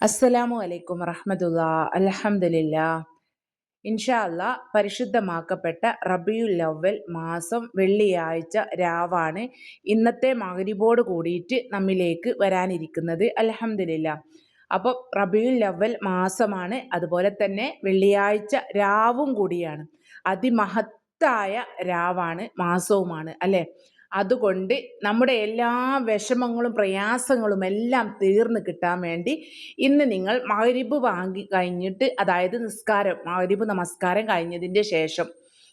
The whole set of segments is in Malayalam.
അസ്സലാമു അലൈക്കും വറഹമത്തുള്ള. അലഹമില്ല ഇൻഷാല്ല പരിശുദ്ധമാക്കപ്പെട്ട റബിയുൽ അവൽ മാസം വെള്ളിയാഴ്ച രാവാണ്. ഇന്നത്തെ മകരിബോട് കൂടിയിട്ട് നമ്മിലേക്ക് വരാനിരിക്കുന്നത് അലഹമില്ല അപ്പോൾ റബിയുൽ അവൽ മാസമാണ്. അതുപോലെ തന്നെ വെള്ളിയാഴ്ച രാവും കൂടിയാണ്. അതിമഹത്തായ രാവാണ് മാസവുമാണ് അല്ലേ? അതുകൊണ്ട് നമ്മുടെ എല്ലാ വിഷമങ്ങളും പ്രയാസങ്ങളും എല്ലാം തീർന്ന് കിട്ടാൻ വേണ്ടി ഇന്ന് നിങ്ങൾ മകരിബ് വാങ്ങി കഴിഞ്ഞിട്ട് അതായത് നിസ്കാരം മകരിബ് നമസ്കാരം കഴിഞ്ഞതിന്റെ ശേഷം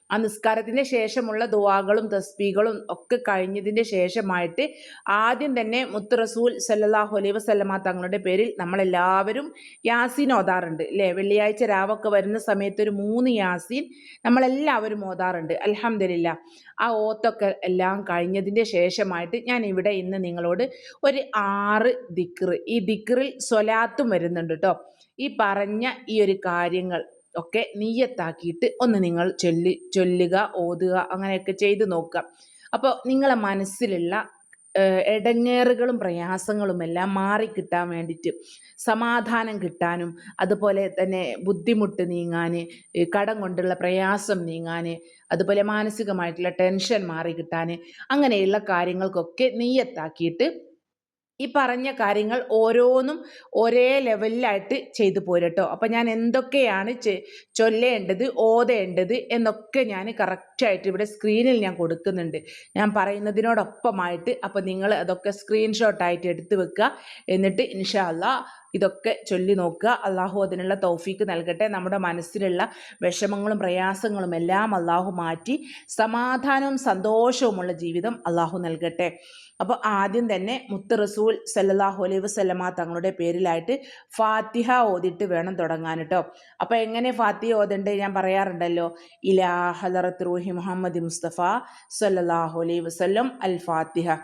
ആ നിസ്കാരത്തിന് ശേഷമുള്ള ദുവാകളും തസ്ബീകളും ഒക്കെ കഴിഞ്ഞതിന്റെ ശേഷമായിട്ട് ആദ്യം തന്നെ മുത്ത് റസൂൽ സല്ലാഹു അലൈ വസ്ലമ തങ്ങളുടെ പേരിൽ നമ്മളെല്ലാവരും യാസീൻ ഓതാറുണ്ട് അല്ലേ വെള്ളിയാഴ്ച രാവൊക്കെ വരുന്ന സമയത്ത് ഒരു മൂന്ന് യാസീൻ നമ്മളെല്ലാവരും ഓതാറുണ്ട്. അലഹമില്ല ആ ഓത്തൊക്കെ എല്ലാം കഴിഞ്ഞതിന്റെ ശേഷമായിട്ട് ഞാൻ ഇവിടെ ഇന്ന് നിങ്ങളോട് ഒരു ആറ് ദിക്റ് ഈ ദിക്റിൽ സ്വലാത്തും വരുന്നുണ്ട് കേട്ടോ ഈ പറഞ്ഞ ഈ ഒരു കാര്യങ്ങൾ ഒക്കെ നീയത്താക്കിയിട്ട് ഒന്ന് നിങ്ങൾ ചൊല്ലി ചൊല്ലുക ഓതുക അങ്ങനെയൊക്കെ ചെയ്ത് നോക്കുക. അപ്പോൾ നിങ്ങളെ മനസ്സിലുള്ള ഇടങ്ങേറുകളും പ്രയാസങ്ങളും എല്ലാം മാറിക്കിട്ടാൻ വേണ്ടിയിട്ട് സമാധാനം കിട്ടാനും അതുപോലെ തന്നെ ബുദ്ധിമുട്ട് നീങ്ങാൻ കടം കൊണ്ടുള്ള പ്രയാസം നീങ്ങാൻ അതുപോലെ മാനസികമായിട്ടുള്ള ടെൻഷൻ മാറി കിട്ടാൻ അങ്ങനെയുള്ള കാര്യങ്ങൾക്കൊക്കെ നീയത്താക്കിയിട്ട് ഈ പറഞ്ഞ കാര്യങ്ങൾ ഓരോന്നും ഒരേ ലെവലിലായിട്ട് ചെയ്തു പോരട്ടോ. അപ്പം ഞാൻ എന്തൊക്കെയാണ് ചൊല്ലേണ്ടത് ഓതേണ്ടത് എന്നൊക്കെ ഞാൻ കറക്റ്റായിട്ട് ഇവിടെ സ്ക്രീനിൽ ഞാൻ കൊടുക്കുന്നുണ്ട്. ഞാൻ പറയുന്നതിനോടൊപ്പമായിട്ട് അപ്പം നിങ്ങൾ അതൊക്കെ സ്ക്രീൻഷോട്ടായിട്ട് എടുത്ത് വെക്കുക. എന്നിട്ട് ഇൻഷാല്ല ഇതൊക്കെ ചൊല്ലി നോക്കുക. അള്ളാഹു അതിനുള്ള തൗഫീക്ക് നൽകട്ടെ. നമ്മുടെ മനസ്സിലുള്ള വിഷമങ്ങളും പ്രയാസങ്ങളും എല്ലാം അള്ളാഹു മാറ്റി സമാധാനവും സന്തോഷവുമുള്ള ജീവിതം അള്ളാഹു നൽകട്ടെ. അപ്പോൾ ആദ്യം തന്നെ മുത്ത് റസൂൽ സല്ലാഹു അലൈഹി വസ്ലമ തങ്ങളുടെ പേരിലായിട്ട് ഫാത്തിഹ ഓതിട്ട് വേണം തുടങ്ങാൻ കേട്ടോ അപ്പോൾ എങ്ങനെ ഫാത്തിഹ ഓതണ്ടേ ഞാൻ പറയാറുണ്ടല്ലോ. ഇലാ ഹലറത്ത് റൂഹി മുഹമ്മദ് മുസ്തഫ സല്ലാഹു അലൈഹി വസ്ലം അൽ ഫാത്തിഹ.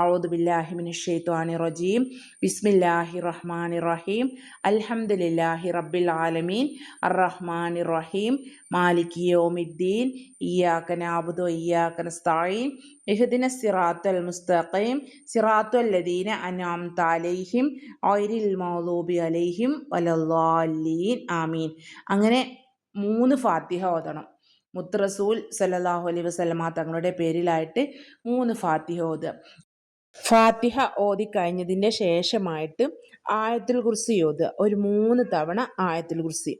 ഔദ് ബില്ലാഹിമിൻ ഷെയ്ത്വാനി റജീം. ബിസ്മില്ലാഹി റഹ്മാൻ റഹീം. അൽഹംദുലില്ലാഹി റബ്ബിൽ ആലമീൻ. അർ റഹ്മാൻ റഹീം മാലിക് യോമിദ്ദീൻ. ഇയാക്ക നാബുദു ഇയാക്ക നസ്തായീൻ ഇഹ്ദിന സിറാത്തുൽ മുസ്തഖീം. സിറാത്തുൽ ലദീന അൻഅംത അലൈഹിം. ഐരിൽ മൗലൂബി അലൈഹിം. വലല്ലാലീൻ ആമീൻ. അങ്ങനെ മൂന്ന് ഫാത്തിഹ ഓതണം. മുത്തറസൂൽ സല്ലല്ലാഹു അലൈ വസല്ലമ തങ്ങളുടെ പേരിലായിട്ട് മൂന്ന് ഫാത്തിഹ ഓതുക. ഫാത്തിഹ ഓതി കഴിഞ്ഞതിന്റെ ശേഷമായിട്ട് ആയത്തുൽ കുർസി ഓതുക ഒരു മൂന്ന് തവണ ആയത്തിൽ കുർസി.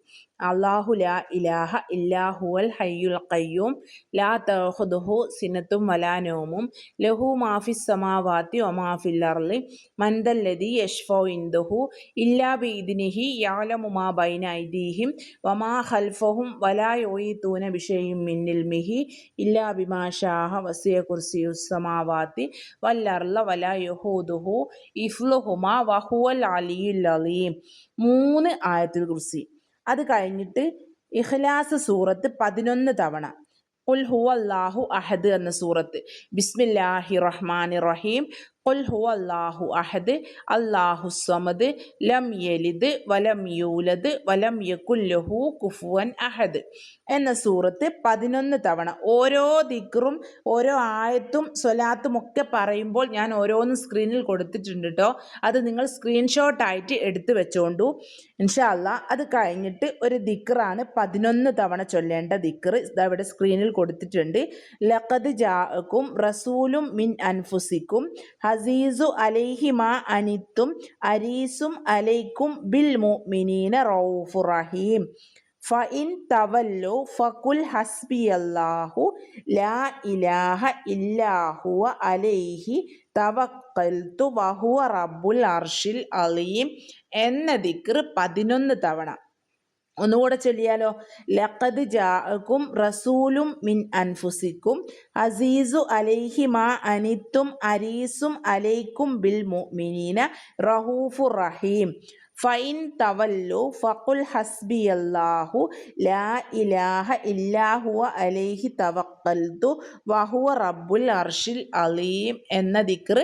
അള്ളാഹു ലാ ഇലാഹ ഇല്ലാഹുവൽ ഹയ്യുൽ ഖയ്യൂം. ലാ തഹുദുഹു സിനത്തും വലാനോമും ലഹു മാഫി സമാവാത്തി ഒമാഫിൽ അർലി മന്ദല്ലതി യഷ്ഫോ ഇന്ദുഹു ഇല്ലാ ബീദിനിഹി യാലമുമാ ബൈന ഐദീഹിം. വമാ ഖൽഫഹും വലാ യോയിത്തൂന ബിഷയും മിന്നിൽ മിഹി ഇല്ലാ ബിമാഷാഹ വസിയ കുർസിയു സമാവാത്തി. വല്ലർല വലാ യഹൂദുഹു ഇഫ്ലുഹുമാ വഹുവൽ അലിയുൽ അലീം. മൂന്ന് ആയത്തുൽ കുർസി. അത് കഴിഞ്ഞിട്ട് ഇഖ്ലാസ് സൂറത്ത് പതിനൊന്ന് തവണ. ഉൽ ഹു അള്ളാഹു അഹദ് എന്ന സൂറത്ത്. ബിസ്മില്ലാഹി റഹ്മാൻ റഹീം. ഖുൽ ഹു അഹദ് സമദ് ലം യലിദ് വലം യൂലദ് വലം യകുല്ലഹു കുഫുവൻ അഹദ് എന്ന സൂറത്ത് പതിനൊന്ന് തവണ ഓരോ ദിക്റും ഓരോ ആയത്തും സ്വലാത്തും ഒക്കെ പറയുമ്പോൾ ഞാൻ ഓരോന്നും സ്ക്രീനിൽ കൊടുത്തിട്ടുണ്ട് കേട്ടോ അത് നിങ്ങൾ സ്ക്രീൻഷോട്ടായിട്ട് എടുത്തു വെച്ചോണ്ടു. ഇൻഷാല്ല അത് കഴിഞ്ഞിട്ട് ഒരു ദിക്റാണ് പതിനൊന്ന് തവണ ചൊല്ലേണ്ട ദിക്ർ ഇതവിടെ സ്ക്രീനിൽ കൊടുത്തിട്ടുണ്ട്. ലഖദ് ജാക്കും റസൂലും മിൻ അൻഫുസിക്കും. അസീസു അലൈഹിമ അനിത്തും അരീസും അലൈക്കും ബിൽ മുഅ്മിനീന റൗഫു റഹീം. ഫഇൻ തവല്ലു ഫകുൽ ഹസ്ബി അല്ലാഹു ലാ ഇലാഹ ഇല്ലാഹുവ അലൈഹി തവക്കൽത്തു വഹുവ റബ്ബുൽ അർഷിൽ അലീം എന്ന ദിക്ർ പതിനൊന്ന് തവണ. ഒന്നുകൂടെ ചൊല്ലിയാലോ? ലഖദ് ജാഅക്കും റസൂലും മിൻ അൻഫുസിക്കും അസീസു അലൈഹി മാ അനിത്തും അരീസും അലൈക്കും ബിൽ മുഅ്മിനീന റഹൂഫു റഹീം. ഫൈൻ തവല്ലു ഫഖുൽ ഹസ്ബി അല്ലാഹു ലാ ഇലാഹ ഇല്ലാഹുവ അലൈഹി തവക്കൽതു വഹുവ റബ്ബുൽ അർഷിൽ അലീം എന്ന ദിക്ർ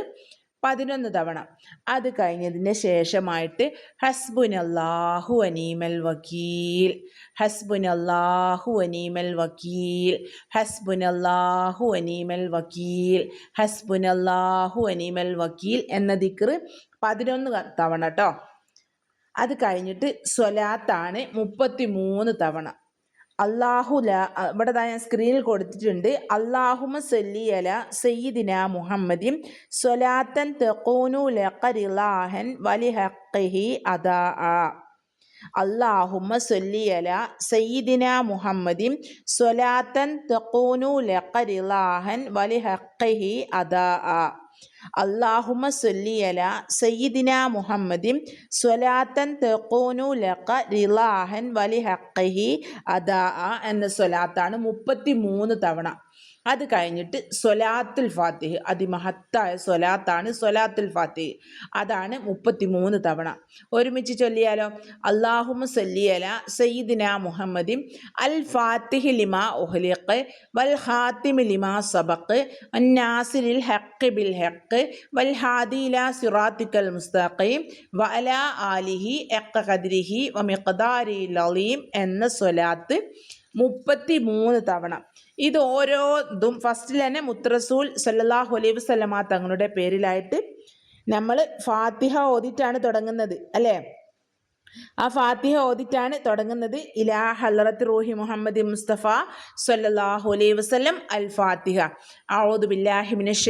പതിനൊന്ന് തവണ. അത് കഴിഞ്ഞതിന് ശേഷമായിട്ട് ഹസ്ബുൻ അള്ളാഹു അനീമൽ വക്കീൽ. ഹസ്ബുൻ അള്ളാഹു അനീമൽ വക്കീൽ. ഹസ്ബുൻ അള്ളാഹു അനീമൽ വക്കീൽ. ഹസ്ബുൻ അള്ളാഹു അനീമൽ വക്കീൽ എന്ന ദിക്ർ പതിനൊന്ന് തവണ കേട്ടോ അത് കഴിഞ്ഞിട്ട് സ്വലാത്താണ് മുപ്പത്തി മൂന്ന് തവണ. അള്ളാഹു ല ഇവിടെ ഞാൻ സ്ക്രീനിൽ കൊടുത്തിട്ടുണ്ട്. അള്ളാഹുമ സല്ലി അല സയ്യിദിന മുഹമ്മദിൻ സ്വലാത്തൻ തെക്കൂനു ലഖറിലാഹൻ വലി ഹഖിഹി അദാ അള്ളാഹുമ സല്ലി അല സയ്യിദിന മുഹമ്മദിൻ സ്വലാത്തൻ തെക്കൂനു ലഖറിലാഹൻ വലി ഹഖിഹി അദാ അള്ളാഹുമ സൊല്ലിയല സയ്യിദിന മുഹമ്മദിൻ സ്വലാത്തൻ തെക്കോനു ലക്ക റിലാഹൻ വലി ഹക്കഹി അദാ എന്ന സ്വലാത്താണ് മുപ്പത്തി മൂന്ന് തവണ. അത് കഴിഞ്ഞിട്ട് സൊലാത്തുൽ ഫാത്തിഹ് അതിമഹത്തായ സൊലാത്താണ് സൊലാത്തുൽ ഫാത്തിഹ്. അതാണ് മുപ്പത്തി മൂന്ന് തവണ. ഒരുമിച്ച് ചൊല്ലിയാലോ? അള്ളാഹുമ സല്ലിയല സയ്യിദിന മുഹമ്മദി അൽ ഫാത്തിഹി ലിമാ ഒഹ്ലിഖ് വൽ ഹാത്തിമി ലിമാ സബഖ് അന്നാസിലിൽ ഹഖ് ബിൽ ഹഖ് വൽ ഹാദില സിറാത്തിക്കൽ മുസ്തഖീം അല ആലിഹി എക്ക ഖദ്രിഹി വ മിഖ്ദാരി ലളീം എന്ന സ്വലാത്ത് മുപ്പത്തി മൂന്ന് തവണ. ഇത് ഓരോ ഇതും ഫസ്റ്റിൽ തന്നെ മുത്രസൂൽ സല്ലാഹു അലൈഹി സലമാ തങ്ങളുടെ പേരിലായിട്ട് നമ്മൾ ഫാത്തിഹ ഓതിട്ടാണ് തുടങ്ങുന്നത് അല്ലേ? ആ ഫാത്തിഹ ഓതിട്ടാണ് തുടങ്ങുന്നത്. ഇലാ ഹലറത്ത് റൂഹി മുഹമ്മദ് മുസ്തഫ സല്ലല്ലാഹു അലൈഹി വസല്ലം അൽ ഫാത്തിഹ ഔദു ബില്ലാഹി മിനശ്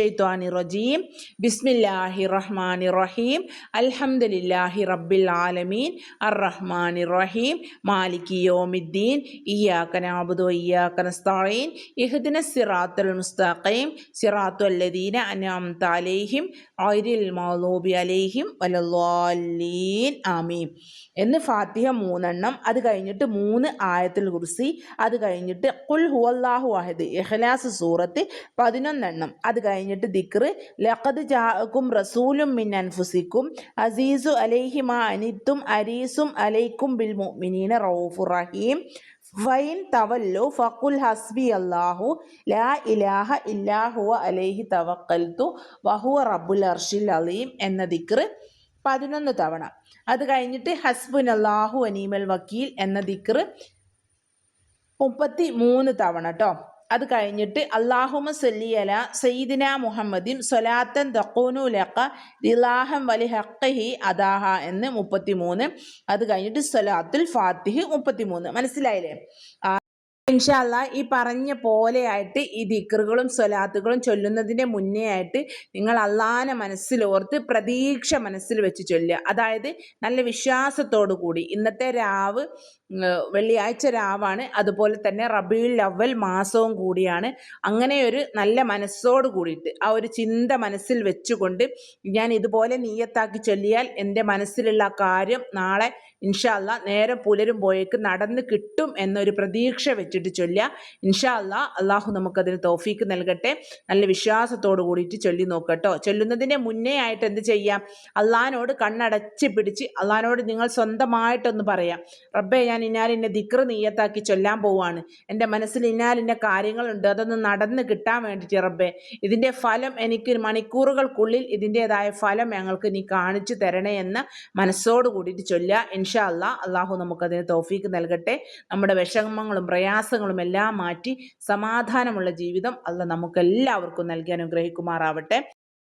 റജീം. ബിസ്മില്ലാഹി റഹ്മാനി റഹീം. അൽഹംദുലില്ലാഹി റബ്ബിൽ ആലമീൻ. അർ റഹ്മാനി റഹീം. മാലികി യൗമിദ്ദീൻ. ഇയ്യാക നഅബുദു വഇയ്യാക നസ്തഈൻ. ഇഹ്ദിന സിറാത്തുൽ മുസ്തഖീം. സിറാത്തു അല്ലദീന അൻഅംത അലൈഹിം. ഗൈറിൽ മഗ്ദൂബി അലൈഹിം വലദ്ദാല്ലീൻ ആമീൻ. എന്ന് ഫാത്തിഹ മൂന്നെണ്ണം. അത് കഴിഞ്ഞിട്ട് മൂന്ന് ആയത്തിൽ കുർസി. അത് കഴിഞ്ഞിട്ട് കുൽ ഹുവല്ലാഹു അഹദ് ഇഖ്ലാസ് സൂറത്ത് പതിനൊന്നെണ്ണം. അത് കഴിഞ്ഞിട്ട് ദിക്റ് ലഖദ് ജാഅക്കും റസൂലും മിൻ അൻഫുസിക്കും. അസീസു അലൈഹി മാ അനിത്തും അരീസും അലൈക്കും ബിൽ മുഅ്മിനീന റഊഫുർ റഹീം. ഫൈൻ തവല്ലു ഫഖുൽ ഹസ്ബി അല്ലാഹു. ലാ ഇലാഹ ഇല്ലാഹുവ അലൈഹി തവക്കൽത്തു വഹുവ റബ്ബുൽ അർഷിൽ അലീം എന്ന ദിക്റ് പതിനൊന്ന് തവണ. അത് കഴിഞ്ഞിട്ട് ഹസ്ബുൻ അള്ളാഹു അനീമൽ വക്കീൽ എന്ന ദിക്കർ മുപ്പത്തി മൂന്ന് തവണ കേട്ടോ അത് കഴിഞ്ഞിട്ട് അള്ളാഹുമ സല്ലിയല സയ്യിദിന മുഹമ്മദിൻ സൊലാത്തൻ തക്കൂനു ലക്ക റിലാഹം വലി ഹക്കഹി അദാഹ എന്ന് മുപ്പത്തി മൂന്ന് അത് കഴിഞ്ഞിട്ട് സൊലാത്തുൽ ഫാത്തിഹ് മുപ്പത്തി മൂന്ന് മനസ്സിലായില്ലേ ഇൻഷാല്ല ഈ പറഞ്ഞ പോലെയായിട്ട് ഈ ദിക്റുകളും സ്വലാത്തുകളും ചൊല്ലുന്നതിന്റെ മുന്നേ ആയിട്ട് നിങ്ങൾ അള്ളാനെ മനസ്സിലോർത്ത് പ്രതീക്ഷ മനസ്സിൽ വെച്ച് ചൊല്ലുക. അതായത് നല്ല വിശ്വാസത്തോടു കൂടി. ഇന്നത്തെ രാവ് വെള്ളിയാഴ്ച രാവാണ്. അതുപോലെ തന്നെ റബിയുൽ അവൽ മാസവും കൂടിയാണ്. അങ്ങനെ ഒരു നല്ല മനസ്സോട് കൂടിയിട്ട് ആ ഒരു ചിന്ത മനസ്സിൽ വെച്ചുകൊണ്ട് ഞാൻ ഇതുപോലെ നീയത്താക്കി ചൊല്ലിയാൽ എന്റെ മനസ്സിലുള്ള കാര്യം നാളെ ഇൻഷാല്ല നേരം പുലരുമ്പോഴേക്ക് നടന്ന് കിട്ടും എന്നൊരു പ്രതീക്ഷ വെച്ചിട്ട് ചൊല്ലുക. ഇൻഷാല്ല അള്ളാഹു നമുക്കതിന് തോഫീക്ക് നൽകട്ടെ. നല്ല വിശ്വാസത്തോട് കൂടിയിട്ട് ചൊല്ലി നോക്കട്ടോ. ചൊല്ലുന്നതിന് മുന്നേ ആയിട്ട് എന്ത് ചെയ്യാം? അള്ളഹാനോട് കണ്ണടച്ച് പിടിച്ച് അള്ളഹാനോട് നിങ്ങൾ സ്വന്തമായിട്ടൊന്ന് പറയാം. റബ്ബേ ഞാൻ ഇന്നാലിന്റെ ദിക്ർ നീയത്താക്കി ചൊല്ലാൻ പോവാണ്. എന്റെ മനസ്സിൽ ഇന്നാലിന്റെ കാര്യങ്ങളുണ്ട്. അതൊന്ന് നടന്ന് കിട്ടാൻ വേണ്ടിയിട്ട് റബ്ബേ ഇതിന്റെ ഫലം എനിക്ക് മണിക്കൂറുകൾക്കുള്ളിൽ ഇതിന്റെതായ ഫലം ഞങ്ങൾക്ക് നീ കാണിച്ചു തരണേ എന്ന് മനസ്സോട് കൂടിയിട്ട് ചൊല്ലുക. ഇൻഷാ അല്ലാ അള്ളാഹു നമുക്കതിന് തോഫീക്ക് നൽകട്ടെ. നമ്മുടെ വിഷമങ്ങളും പ്രയാസങ്ങളും എല്ലാം മാറ്റി സമാധാനമുള്ള ജീവിതം അല്ല നമുക്കെല്ലാവർക്കും നൽകി അനുഗ്രഹിക്കുമാറാവട്ടെ.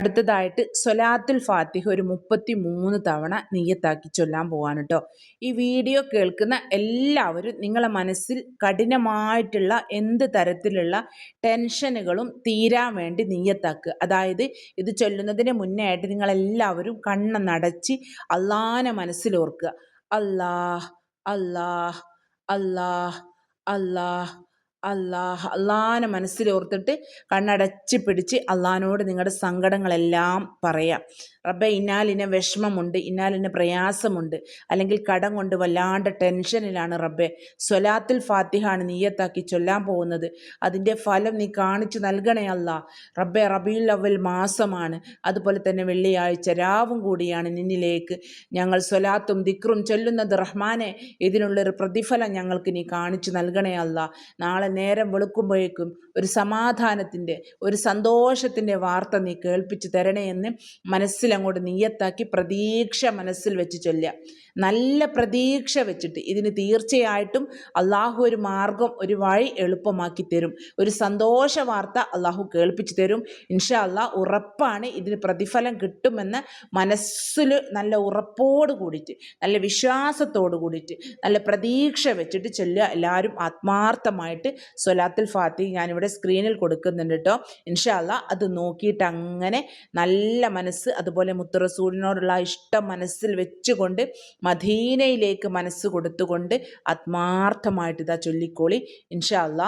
അടുത്തതായിട്ട് സൊലാത്തുൽ ഫാത്തിഹ ഒരു മുപ്പത്തി മൂന്ന് തവണ നീയത്താക്കി ചൊല്ലാൻ പോവാണ് കേട്ടോ ഈ വീഡിയോ കേൾക്കുന്ന എല്ലാവരും നിങ്ങളെ മനസ്സിൽ കഠിനമായിട്ടുള്ള എന്ത് തരത്തിലുള്ള ടെൻഷനുകളും തീരാൻ വേണ്ടി നീയത്താക്കുക അതായത് ഇത് ചൊല്ലുന്നതിന് മുന്നേ ആയിട്ട് നിങ്ങളെല്ലാവരും കണ്ണ നടച്ച് അള്ളാനെ മനസ്സിലോർക്കുക. അല്ലാഹ് അല്ലാഹ് അല്ലാഹ് അല്ലാഹ് അല്ലാഹ്. മനസ്സിൽ മനസ്സിലോർത്തിട്ട് കണ്ണടച്ച് പിടിച്ച് അള്ളഹാനോട് നിങ്ങളുടെ സങ്കടങ്ങളെല്ലാം പറയാം. റബ്ബെ ഇന്നാലിന് വിഷമമുണ്ട് ഇന്നാലിന് പ്രയാസമുണ്ട്. അല്ലെങ്കിൽ കടം കൊണ്ട് വല്ലാണ്ട് ടെൻഷനിലാണ് റബ്ബെ. സ്വലാത്തിൽ ഫാത്തിഹാണ് നീയത്താക്കി ചൊല്ലാൻ പോകുന്നത്. അതിന്റെ ഫലം നീ കാണിച്ചു നൽകണേ അല്ല. റബ്ബെ റബിയുൽ അവൽ മാസമാണ്. അതുപോലെ തന്നെ വെള്ളിയാഴ്ച രാവും കൂടിയാണ് നിന്നിലേക്ക് ഞങ്ങൾ സ്വലാത്തും ദിക്റും ചൊല്ലുന്നത്. റഹ്മാനെ ഇതിനുള്ളൊരു പ്രതിഫലം ഞങ്ങൾക്ക് നീ കാണിച്ചു നൽകണേ അല്ല. നാളെ നേരം വെളുക്കുമ്പോഴേക്കും ഒരു സമാധാനത്തിന്റെ ഒരു സന്തോഷത്തിന്റെ വാർത്ത നീ കേൾപ്പിച്ചു തരണേ എന്ന് മനസ്സിൽ അങ്ങോട്ട് നീയത്താക്കി പ്രതീക്ഷ മനസ്സിൽ വെച്ച് ചൊല്ലുക. നല്ല പ്രതീക്ഷ വെച്ചിട്ട് ഇതിന് തീർച്ചയായിട്ടും അള്ളാഹു ഒരു മാർഗം ഒരു വഴി എളുപ്പമാക്കി തരും. ഒരു സന്തോഷ വാർത്ത അള്ളാഹു കേൾപ്പിച്ചു തരും. ഇൻഷാ അള്ളാഹ് ഉറപ്പാണ് ഇതിന് പ്രതിഫലം കിട്ടുമെന്ന് മനസ്സിൽ നല്ല ഉറപ്പോട് കൂടിയിട്ട് നല്ല വിശ്വാസത്തോട് കൂടിയിട്ട് നല്ല പ്രതീക്ഷ വെച്ചിട്ട് ചൊല്ലുക. എല്ലാവരും ആത്മാർത്ഥമായിട്ട് സൊലാത്തുൽ ഫാത്തി ഞാനിവിടെ സ്ക്രീനിൽ കൊടുക്കുന്നുണ്ട് കേട്ടോ ഇൻഷാല്ല അത് നോക്കിയിട്ട് അങ്ങനെ നല്ല മനസ്സ് അതുപോലെ മുത്തുറസൂലിനോടുള്ള ഇഷ്ടം മനസ്സിൽ വെച്ചുകൊണ്ട് മദീനയിലേക്ക് മനസ്സ് കൊടുത്തുകൊണ്ട് ആത്മാർത്ഥമായിട്ട് ഇതാ ചൊല്ലിക്കോളി. ഇൻഷാല്ല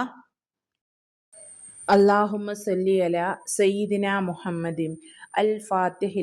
സല്ലി അല സയ്യിദിന മുഹമ്മദിൻ അൽ ഫാത്തിഹി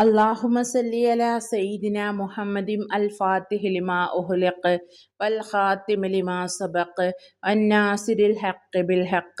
اللهم صل على سيدنا محمد الفاتح لما أغلق والخاتم لما سبق الناصر الحق بالحق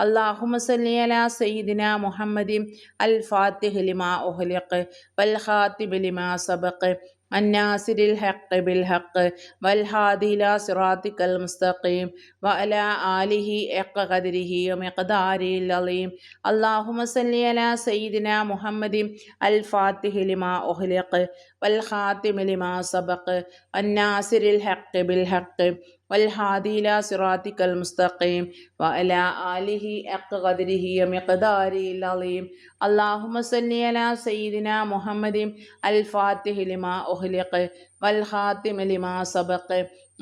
اللهم صل على سيدنا محمد الفاتح لما أغلق والخاتم لما سبق الناصر الحق بالحق والهادي إلى صراطك المستقيم وعلى آله حق قدره ومقداره العظيم اللهم صل على سيدنا محمد الفاتح لما أغلق والخاتم لما سبق الناصر الحق بالحق والهادي إلى صراطك المستقيم وعلى آله حق قدره ومقداره العظيم اللهم صل على سيدنا محمد الفاتح لما أغلق والخاتم لما سبق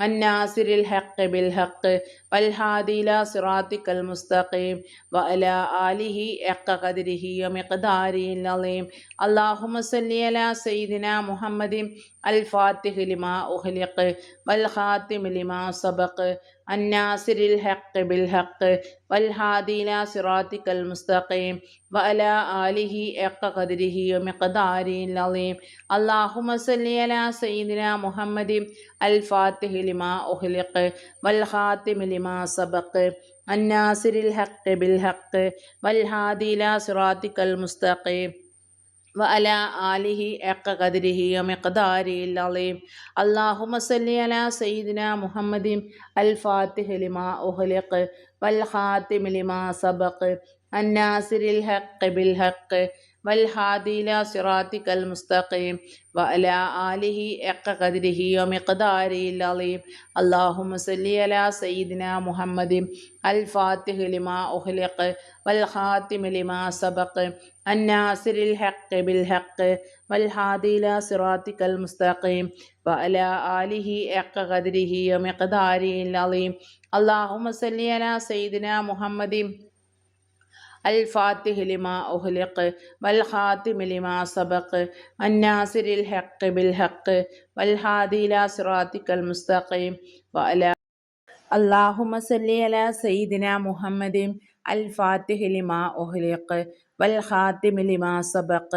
الناصر الحق بالحق والهادي إلى صراطك المستقيم وعلى آله حق قدره ومقداره العظيم اللهم صل على سيدنا محمد الفاتح لما أغلق والخاتم لما سبق الناصر الحق بالحق والهادي إلى صراطك المستقيم وعلى آله حق قدره ومقداره العظيم اللهم صل على سيدنا محمد الفاتح لما أغلق والخاتم لما سبق الناصر الحق بالحق والهادي إلى صراطك المستقيم وعلى آله حق قدره ومقداره العظيم اللهم صل على سيدنا محمد الفاتح لما أغلق والخاتم لما سبق അന്നാസിരിൽ ഹക്ക് ബിൽ ഹക്ക് വൽ ഹാദില സിറാത്തിക്കൽ മുസ്തഖീം വ അല ആലിഹി എക്ക കതിരിഹി ഒമിഖദാരിയിൽ അലീം. അള്ളാഹു മുസല്ലി അല സയ്യിദിന മുഹമ്മദി അൽ ഫാത്തിഹ് ലിമ വൽ ഖാത്തിമ ലിമ സബഖ്. അന്നാസിരിൽ ഹക്ക് ബിൽ ഹക്ക് വൽ ഹാദില സിറാത്തിക്കൽ മുസ്തഖീം വ അല ആലിഹി എക്ക കതിരിഹി ഒമിഖദാരിയിൽ അലീം. അള്ളാഹു മുസല്ലി അല സയ്യിദിന മുഹമ്മദി الفاتح لما أغلق والخاتم لما سبق الناصر الحق بالحق والهادي إلى صراطك المستقيم وعلى اللهم صل على سيدنا محمد الفاتح لما أهلق والخاتم لما سبق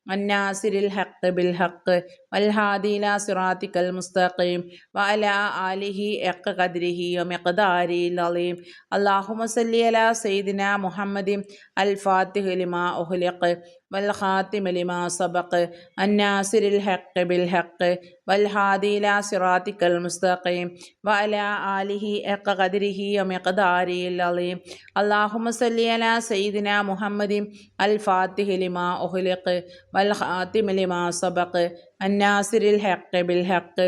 അന്നാസിരിൽ ഹഖ് ബിൽ ഹഖ് വൽഹാദീല സിറാത്തിക്കൽ മുസ്തഖീം വഅല ആലിഹി എക്ക കദ്രിഹി ഒമെഖദാരി അലീം. അള്ളാഹുമസല്ലി അല സയ്യിദിന മുഹമ്മദി അൽ ഫാത്തിഹ് ലിമാ ഉഹ്ലിഖ് വൽ ഖാത്തിമ ലിമാ സബഖ് അന്നാസിരിൽ ഹഖ് ബിൽ ഹഖ് വൽ ഹാദില സിറാത്തിക്കൽ മുസ്തഖീം വഅല ആലിഹി ഹഖ ഖദ്രിഹി വമിഖ്ദാരിൽ അലീം അല്ലാഹുമ്മ സല്ലി അലാ സയ്യിദിന മുഹമ്മദിൻ അൽ ഫാത്തിഹ് ലിമാ ഉഹ്ലിഖ് വൽ ഖാത്തിമ ലിമാ സബഖ് അന്നാസിരിൽ ഹഖ് ബിൽ ഹഖ്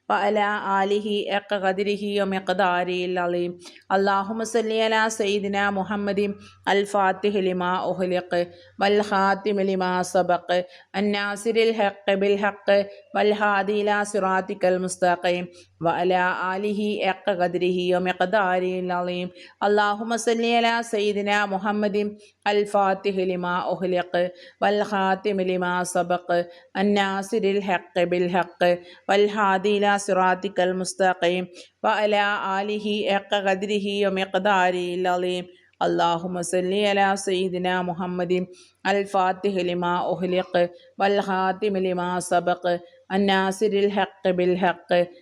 വഅല ആലിഹി എക്ക കതിരിഹി ഒമെക്കദാരിയിൽ അലീം. അള്ളാഹുമ സല്ലി അല സയ്യിദിന മുഹമ്മദി അൽ ഫാത്തിഹ് ലിമ ഉഹ്ലിഖ് വൽ ഖാത്തിമ ലിമ സബഖ് അന്നാസിരിൽ ഹഖ് ബിൽ ഹഖ് വൽ ഹാദില സിറാത്തിക്കൽ മുസ്തഖീം. വഅല ആലിഹി എക്ക കതിരിഹി ഒമെക്കദാരിയിൽ അലീം. അള്ളാഹുമ സല്ലി അല സയ്യിദിന മുഹമ്മദി അൽ ഫാത്തിഹ് ലിമ ഉഹ്ലിഖ് വൽ ഖാത്തിമ ലിമ സബഖ് അന്നാസിരിൽ ഹഖ് ബിൽ ഹഖ് വൽ ഹാദില صراطك المستقيم وعلى آله حق قدره ومقداره العظيم اللهم صل على سيدنا محمد الفاتح لما أغلق والخاتم لما سبق الناصر الحق بالحق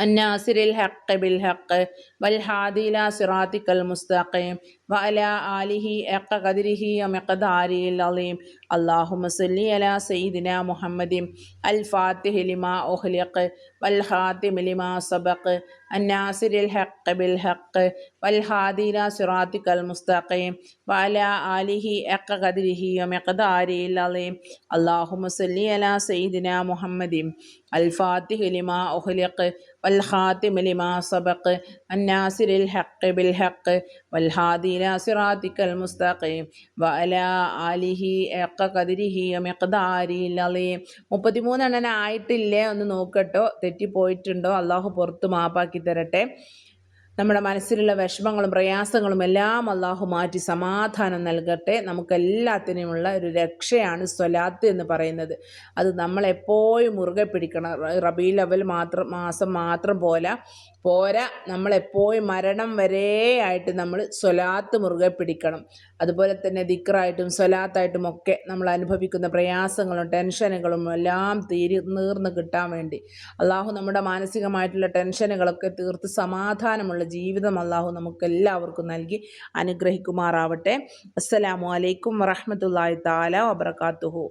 الناصر الحق بالحق والهادي إلى صراطك المستقيم وعلى آله حق قدره ومقداره العظيم اللهم صل على سيدنا محمد الفاتح لما أخلق والخاتم لما سبق الناصر الحق بالحق والهادي إلى صراطك المستقيم وعلى آله حق قدره ومقداره العظيم اللهم صل على سيدنا محمد الفاتح لما أخلق والخاتم لما سبق الناصر الحق بالحق والهادي إلى صراطك المستقيم وعلى آله حق قدره ومقداره العظيم മുപ്പത്തിമൂന്നെണ്ണന ആയിട്ടില്ലേ ഒന്ന് നോക്കട്ടോ തെറ്റിപ്പോയിട്ടുണ്ടോ അള്ളാഹു പുറത്ത് മാപ്പാക്കി തരട്ടെ നമ്മുടെ മനസ്സിലുള്ള വിഷമങ്ങളും പ്രയാസങ്ങളും എല്ലാം അള്ളാഹു മാറ്റി സമാധാനം നൽകട്ടെ. നമുക്കെല്ലാത്തിനുമുള്ള ഒരു രക്ഷയാണ് സ്വലാത്ത് എന്ന് പറയുന്നത്. അത് നമ്മളെപ്പോഴും മുറുകെ പിടിക്കണം. റബീ ലെവൽ മാത്രം മാസം മാത്രം പോലെ പോരാ. നമ്മളെപ്പോഴും മരണം വരെ ആയിട്ട് നമ്മൾ സ്വലാത്ത് മുറുകെ പിടിക്കണം. അതുപോലെ തന്നെ ദിക്റായിട്ടും സ്വലാത്തായിട്ടും ഒക്കെ നമ്മൾ അനുഭവിക്കുന്ന പ്രയാസങ്ങളും ടെൻഷനുകളും എല്ലാം തീരി നീർന്ന് കിട്ടാൻ വേണ്ടി. അള്ളാഹു നമ്മുടെ മാനസികമായിട്ടുള്ള ടെൻഷനുകളൊക്കെ തീർത്ത് സമാധാനമുള്ള ജീവിതം അള്ളാഹു നമുക്ക് എല്ലാവർക്കും നൽകി അനുഗ്രഹിക്കുമാറാവട്ടെ. അസ്സലാമു അലൈക്കും വറഹമത്തല്ലാഹി താല വബർക്കാത്തുഹു